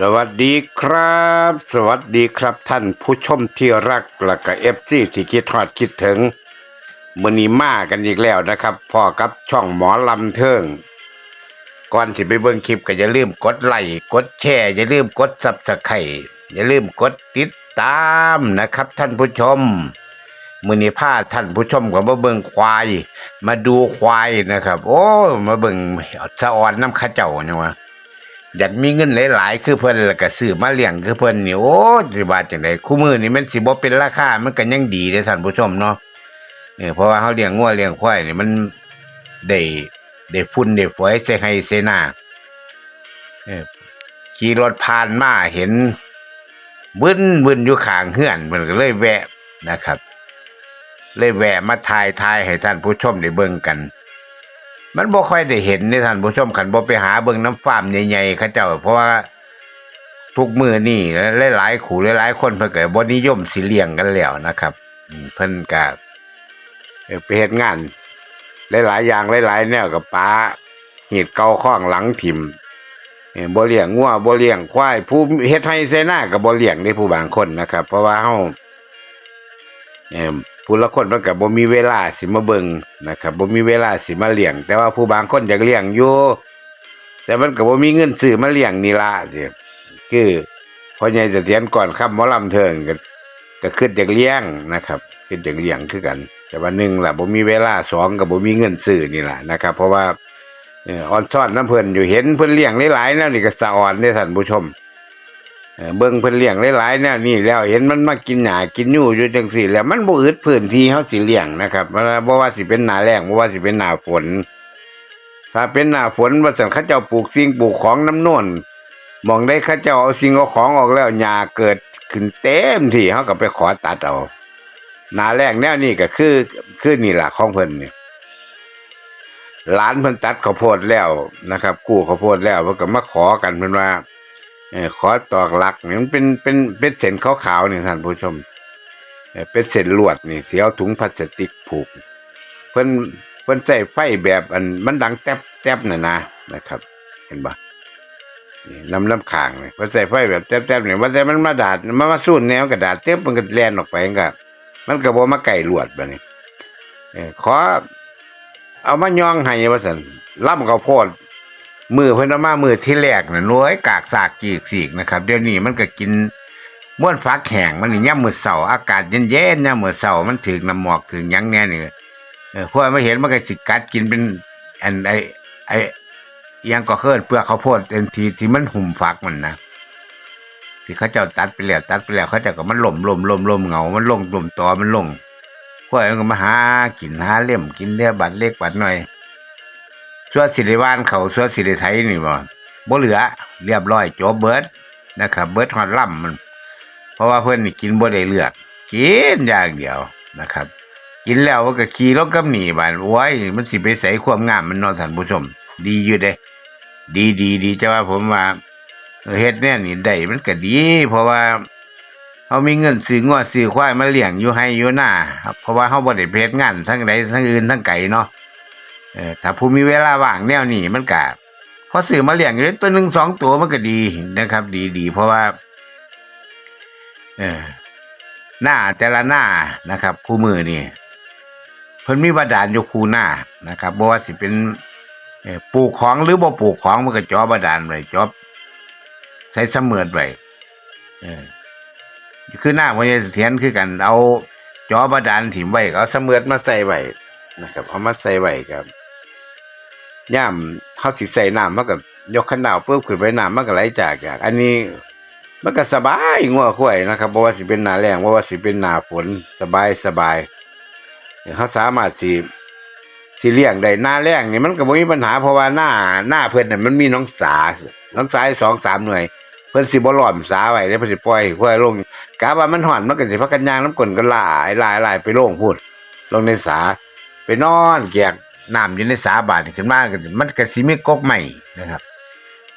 สวัสดีครับ สวัสดีครับท่านผู้ชมที่รักและก็เอฟซีที่คิดทอดคิดถึงมือนี้มากันอีกแล้วนะครับพ่อกับช่องหมอลำเทิงก่อนที่ไปเบิ่งคลิปก็อย่าลืมกดไลค์กดแชร์อย่าลืมกดซับสไครต์อย่าลืมกดติดตามนะครับ ท่านผู้ชมมือนี้พาท่านผู้ชมก็มาเบิ่งควาย มาดูควายนะครับ โอ้มาเบิ่งสะออนน้ำข้าเจ้าเนี่ยวะ อยากมีเงินหลายๆ คือเพิ่นแล้วก็ซื้อมาเลี้ยงคือเพิ่นนี่โอ้สิว่าจังได๋คู่มือนี่มันสิบ่เป็นราคามันก็ยังดีเด้ท่านผู้ชมเนาะเออเพราะว่าเฮาเลี้ยงงัวเลี้ยงควายนี่มันได้ได้ฝุ่นได้ฝอยใส่ให้ใส่หน้าเออขี่รถผ่านมาเห็นบึ้นบึ้นอยู่ข้างเฮือนมันก็เลยแวะนะครับ เลยแวะมาถ่ายถ่ายให้ท่านผู้ชมได้เบิ่งกัน มันบ่ค่อยได้เห็นในท่านผู้ชมคันบ่ไปหาเบิ่งน้ำฟาร์มใหญ่ๆเขาเจ้า เพราะว่าทุกมือนี่หลายๆขู่หลายๆคนเพิ่นก็บ่นิยมสิเลี้ยงกันแล้วนะครับเพิ่นก็เอ่อไปเฮ็ดงาน หลายๆอย่างหลายๆแนวกับป้าหีดเกาข้องหลังถิ่มบ่เลี้ยงงัวบ่เลี้ยงควายผู้เฮ็ดให้ไสนาก็บ่เลี้ยงได้ผู้บางคนนะครับ เพราะว่าเฮาเอ่อ ผู้ละคนมันก็บ่มีเวลาสิมาเบิ่งนะครับบ่มีเวลาสิมาเลี้ยง แต่ว่าผู้บางคนอยากเลี้ยงอยู่แต่มันก็บ่มีเงินซื้อมาเลี้ยงนี่ละสิคือพ่อใหญ่เสถียรก่อนคำหมอลำเทิงก็ก็คิดอยากเลี้ยงนะครับคิดอยากเลี้ยงคือกัน แต่ว่าหนึ่งล่ะบ่มีเวลาสองก็บ่มีเงินซื้อนี่ล่ะนะครับ เพราะว่าอ่อนซ่อนน้ำเพิ่นอยู่เห็นเพิ่นเลี้ยงหลายๆแนวนี่ก็สะอ่อนเด้ท่านผู้ชม เอ่อเบิ่งเพิ่นเลี้ยงหลายๆแนวนี่แล้วเห็นมันมากินหญ้ากินยู่อยู่จังซี่ แล้วมันบ่อึดพื้นที่เฮาสิเลี้ยงนะครับบ่ว่าบ่ว่าสิเป็นหนาแล้งบ่ว่าสิเป็นหนาฝน ถ้าเป็นหนาฝนว่าซั่นเขาเจ้าปลูกสิ่งปลูกของน้ำน่นมองได้เขาเจ้าเอาสิ่งเอาของออกแล้วหญ้าเกิดขึ้นเต็มที่เฮาก็ไปขอตัดเอาหนาแล้งแนวนี้ก็คือคือนี่ล่ะของเพิ่นนี่หลานเพิ่นตัดข้าวโพดแล้วนะครับ กู้ข้าวโพดแล้วเพิ่นก็มาขอกันเพิ่นว่า เออขอตอกหลักนี่มันเป็นเป็นเป็นเส้นขาวๆนี่ท่านผู้ชมเออเป็นเส้นลวดนี่ที่เอถุงพลาสติกผูก เพิ่นเพิ่นใส่ไฟแบบอันมันดังแตบแตบน่ะนะนะครับ เห็นบ่นี่ลำลำขางนี่ยเพิ่นใส่ไฟแบบแตบแตบเนี่ว่าแต่มันมาดาดมันมาสูนแนวกระดาษเต็บมันก็แล่นออกไปก็มันก็บ่มาใกล้ลวดบัดนี้เออขอเอามายองให้ว่าซั่นล่ำข้าวโพด มือเพิ่นเอามามือที่แรกน่ะน้อยกากสากกีกสีกนะครับ เดี๋ยวนี้มันก็กินม้วนฟักแห้งมันนี่ย่ำมือเสาอากาศเย็นๆย่ำมือเสามันถึงน้ำหมอกถึงยังแน่นี่เออพวกมาเห็นมันก็สิกัดกินเป็นอันไอไอยังก็เคินเปลือกข้าวโพดเต็มทีที่มันหุ่มฟักมันนะที่เขาเจ้าตัดไปแล้วตัดไปแล้วเขาเจ้าก็มันล่มล่มล่มล่มเงา มันลงล่มตอมันลงพวกมันก็มาหากินหาเล่มกินเลี้ยบัดเล็กบัดน้อย ส่วนสิริวานเขาส่วนสิริไทยนี่บ่บ่เหลือ เรียบร้อยจบเบิดนะครับ เบิดฮอดล่ำมันเพราะว่าเพิ่นนี่กินบ่ได้เลือกกินอย่างเดียวนะครับ กินแล้วก็ขี่รถกับหนีบานโอ้ยมันสิไปใส่ความงามมันนอนท่านผู้ชม ดีอยู่เด้ ดีดีดีแต่ว่าผมว่าเฮ็ดแน่นี่ได้มันก็ดี เพราะว่าเฮามีเงินซื้องัวซื้อควายมาเลี้ยงอยู่ให้อยู่หน้าครับเพราะว่าเฮาบ่ได้เฮ็ดงานทั้งใดทั้งอื่นทั้งไกลเนาะ เออถ้าผู้มีเวลาว่างแนวนี้มันก็พอซื้อมาเลี้ยงอยู่ตัวหนึ่งสองตัวมันก็ดีนะครับ ดีดีเพราะว่า เออหน้าแต่ละหน้านะครับคู่มือนี่เพิ่นมีบาดาลอยู่คู่หน้านะครับบ่ว่าสิเป็นปลูกของหรือบ่ปลูกของมันก็จอบาดาลไว้จอบใส่เสมือไว้เออคือหน้าพญาเสถียรคือกัน เอาจอบาดาลถิ่มไว้เอาเสมือดมาใส่ไว้นะครับ เอามาใส่ไว้ครับ ย่ามเฮาสิใส่น้ำมันก็ยกขันดาวปุ๊บขึ้นไปน้ำมันก็ไหลจากจากอันนี้มันก็สบายงัวข้วยนะครับบ่ว่าสิเป็นหน้าแล้งบ่ว่าสิเป็นหน้าฝนสบายสบายเฮาสามารถสิสิเลี้ยงได้หน้าแล้งนี่มันก็บ่มีปัญหาเพราะว่าหน้าหน้าเพิ่นน่ะมันมีน้องสาน้องสายสองสามหน่วย เพิ่นสิบ่ล้อมสาไว้เด้เพิ่นสิปล่อยให้ข้วยลงกะว่ามันฮ้อนมันก็สิพักกันยางน้ำก้นกันหลายหลายลายไปลงพูดลงในสาไปนอนเกียก น้ำอยู่ในสาบานขึ้นมากมันก็สิมีกกใหม่นะครับ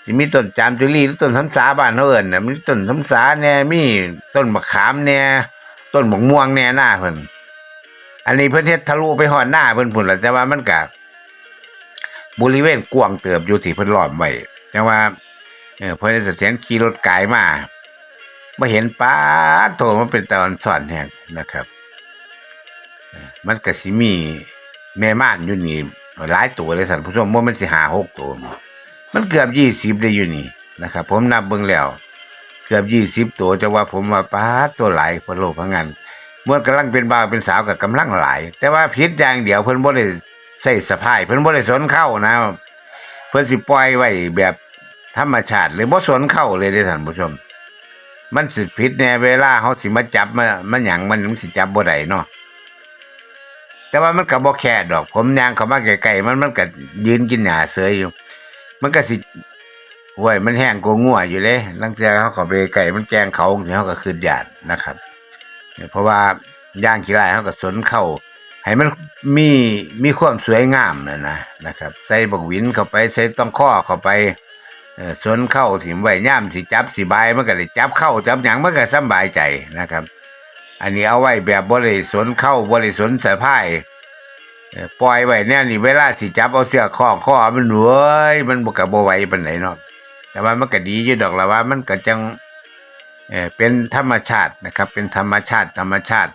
สิมีต้นจามจุลีหรือต้นทำสาบานเฮาเอิ้นนะมีต้นทำสาแน่มีต้นมะขามแน่ต้นมะม่วงแน่หน้าเพิ่นอันนี้เพิ่นเฮ็ดทะลุไปฮอดหน้าเพิ่นพุ่นละแต่ว่ามันก็บริเวณกว้างเติบอยู่ที่เพิ่นล้อมไว้แต่ว่าเออเพอเสียรขี่รถกายมามาเห็นป้าโตมันเป็นตะวันสอนแห่งนะครับ มันก็สิมี แม่ม่านอยู่นี่หลายตัวเลยสันผู้ชมว่ามันสิหาหกตัว มันเกือบยี่สิบได้อยู่นี่นะครับ ผมนับเบิ่งแล้ว เกือบยี่สิบตัวจะว่าผมว่าป้าตัวหลายพะโลพะงันเมื่อกำลังเป็นบ่าวเป็นสาวกับกำลังหลาย แต่ว่าพิษอย่างเดียวเพิ่นบ่ได้ใส่สะพาย เพิ่นบ่ได้สนเข้านะ เพิ่นสิปล่อยไว้แบบธรรมชาติเลยบ่สนเข้าเลยเด้ท่านผู้ชม มันสิผิดแน่เวลาเขาสิมาจับมามันหยังมันมันสิจับบ่ได้เนาะ แต่ว่ามันก็บ่แค่ดอก ผมย่างเข้ามาใกลๆมันมันก็ยืนกินหญ้าเสยอยู่ มันก็สิห้วยมันแห้งกว่างัวอยู่เลยลังจากเขาข้าไปใกล้มันแกงเขาสิเขาก็คืนหยาดนะครับ เพราะว่าย่างขี้ไร่เขาก็สนเข้าให้มันมีมีความสวยงามนะนะนะครับ ใส่บกหวินเข้าไปใส่ต้องข้อเข้าไปเออสนเข้าสิไว้ย่ามสิจับสิบายมันก็ได้จับเข้าจับหยังมันก็สบายใจนะครับ อันนี้เอาไว้แบบบริสนเข้าบริสนสะพายปล่อยไว้แน่นี่เวลาสิจับเอาเสื้อข้อข้อมันเว้ยมันบกับบ่ไหวปานไหนเนาะแต่ว่ามันก็ดีอยู่ดอกละว่า มันก็จังเออเป็นธรรมชาตินะครับ เป็นธรรมชาติ ธรรมชาติ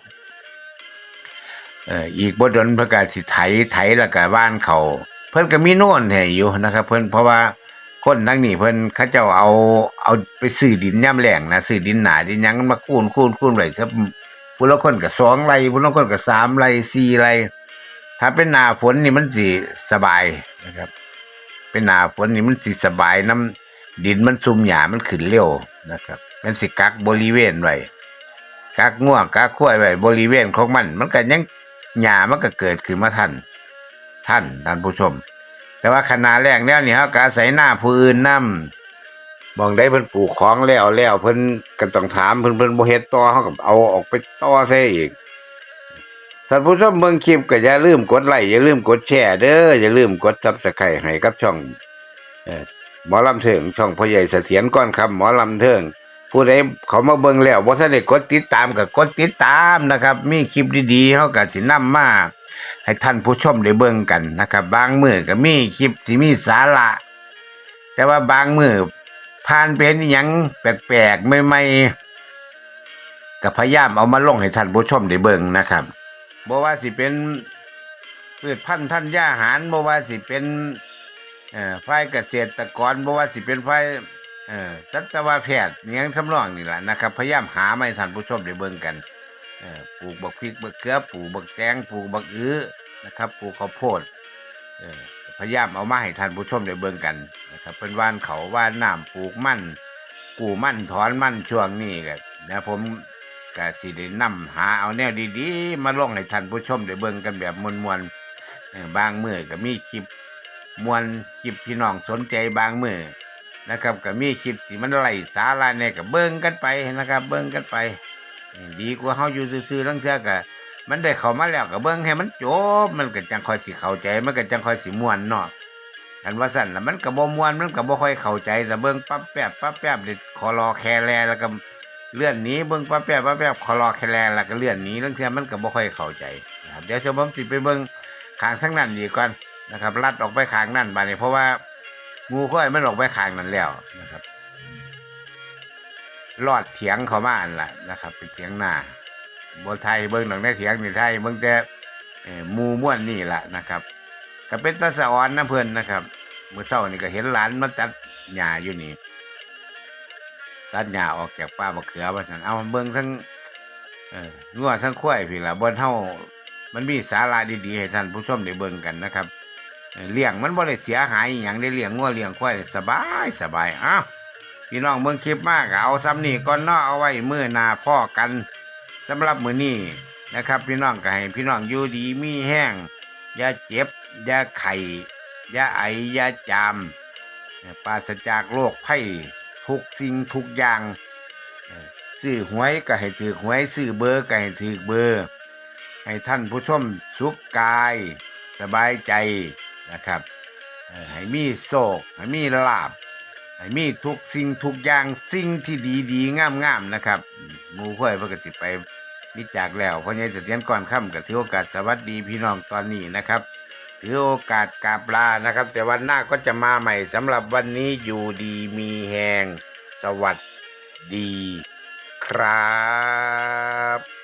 เอ่ออีกบ่ดนเพิ่นก็สิไถไถแล้วก็บ้านเขา เพิ่นก็มีโน่นให้อยู่นะครับ เพิ่นเพราะว่าคนทั้งนี้เพิ่นเขาเจ้าเอาเอาไปซื้อดินย่ำแหลงนะซื้อดินหนาดินยังมาคูนคูนคูนไว้ครับ ผู้ละคนก็สองไร่ผู้ละคนก็สามไรสี่ไรถ้าเป็นหน้าฝนนี่มันสิสบายนะครับ เป็นหน้าฝนนี่มันสิสบายน้ำดินมันซุ่มหญ้ามันขึ้นเร็วนะครับ มันสิกักบริเวณไว้กักง่วงกักข้วยไว้บริเวณของมัน มันก็ยังหญ้ามันก็เกิดขึ้นมาท่านท่านท่านผู้ชม แต่ว่าขนาดแรกแล้วนี่เขาก็อาศัยหน้าผู้อื่นนำ มองได้เพิ่นปลูกของแล้วแล้วเพิ่นก็ต้องถามเพิ่นเพิ่นบ่เฮ็ดต่อเขาก็เอาออกไปต่อใส่อีกท่านผู้ชมเบิ่งคลิปก็อย่าลืมกดไลค์อย่าลืมกดแชร์เด้ออย่าลืมกด Subscribe ให้กับช่องเอ่อหมอลำเทิงช่องพ่อใหญ่เสถียรก้อนคำหมอลำเทิงผู้ใดเขามาเบิ่งแล้วบ่ทันได้กดติดตามก็กดติดตามนะครับ มีคลิปดีๆเฮาก็สินำมาให้ท่านผู้ชมได้เบิ่งกันนะครับ บางมื้อก็มีคลิปที่มีสาระ แต่ว่าบางมื้อ ผ่านเป็นหยังแปลกๆใหม่ๆก็พยายามเอามาลงให้ท่านผู้ชมได้เบิ่งนะครับบ่ว่าสิเป็นพืชพันธุ์ธัญญาหารบ่ว่าสิเป็นเอ่อฝ่ายเกษตรกรบ่ว่าสิเป็นฝ่ายเออสัตวแพทย์หยังสำรองนี่แหละนะครับ พยายามหามาให้ท่านผู้ชมได้เบิ่งกันเออปลูกบักพริกบักเกลือปลูกบักแตงปลูกบักอื้อนะครับปลูกข้าวโพดเออ พยายามเอามาให้ท่านผู้ชมได้เบิ่งกันนะครับเป็นว่านเขาว่านน้ำปลูกมันกูมันถอนมันช่วงนี้ก็นนะผมก็สิได้นำหาเอาแนวดีๆ มาลงให้ท่านผู้ชมได้เบิ่งกันแบบมวลๆบางมือก็มีคลิปมวลคลิปพี่น้องสนใจบางมือนะครับก็มีคลิปที่มันไล่สาระเนี่ยก็เบิ่งกันไปนะครับ เบิ่งกันไป ดีกว่าเฮาอยู่ซื่อๆลังเทื่อก็ มันได้เข้ามาแล้วก็เบิ่งให้มันจบ มันก็จังค่อยสิเข้าใจ มันก็จังค่อยสิม่วนเนาะอันว่าสั่นแล้วมันก็บ่ม่วนมันก็บ่ค่อยเข้าใจแต่เบิ่งปั๊บแป๊บปั๊บแป๊บเด็ดคอรอแคแลแล้วก็เลื่อนหนีเบิ่งปั๊บแป๊บปั๊บแป๊บคอรอแคแลแล้วก็เลื่อนหนีลังเทื่อมันก็บ่ค่อยเข้าใจนะครับเดี๋ยวเดี๋ยวผมสิไปเบิ่งข้างทางนั้นดีก่อนนะครับลัดออกไปข้างนั้นบัดนี้เพราะว่างูค่อยมันออกไปข้างนั้นแล้วนะครับรอดเถียงเขามาอันละนะครับ เป็นเถียงหน้า บนไทยเบิ้งหนังในเถียงนี่ไทยเบิ้งแต่มูม่วนนี่แหละนะครับก็เป็นตาสะออนนะเพื่อนนะครับเมื่อเช้านี่ก็เห็นหลานมาตัดหญ้าอยู่นี่ตัดหญ้าออกจากป้าบะเขือมาสั่นเอาเบิ้งทั้งเอองัวทั้งควายพี่ละบนเท่ามันมีสาระดีๆให้ท่านผู้ชมได้เบิ่งกันนะครับเลี้ยงมันบ่ได้เสียหายอย่างได้เลี้ยงงัวเลี้ยงควายสบายสบายอ้าวพี่น้องเบิ่งคลิปมากเอาซ้ำนี่ก่อนเนาะเอาไว้มื้อหน้าพ่อกัน สำหรับมือนี้นะครับ พี่น้องก็ให้พี่น้องอยู่ดีมีแห้งอย่าเจ็บอย่าไข้อย่าไออย่าจามปราศจากโรคภัยทุกสิ่งทุกอย่างซื้อหวยก็ให้ถือหวยซื้อเบอร์ก็ให้ถือเบอร์ ให้ท่านผู้ชมสุขกาย สบายใจนะครับให้มีโศกให้มีลาบ ให้มีทุกสิ่งทุกอย่างสิ่งที่ดีดีงามงามนะครับหมูค่อยเพื่อสิไปนิจากแล้วพราะงั้นเสถียรก่อนค่ำกับที่โอกาสสวัสดีพี่น้องตอนนี้นะครับ ถือโอกาสกาบลานะครับ แต่วันหน้าก็จะมาใหม่สำหรับวันนี้อยู่ดีมีแหงสวัสดีครับ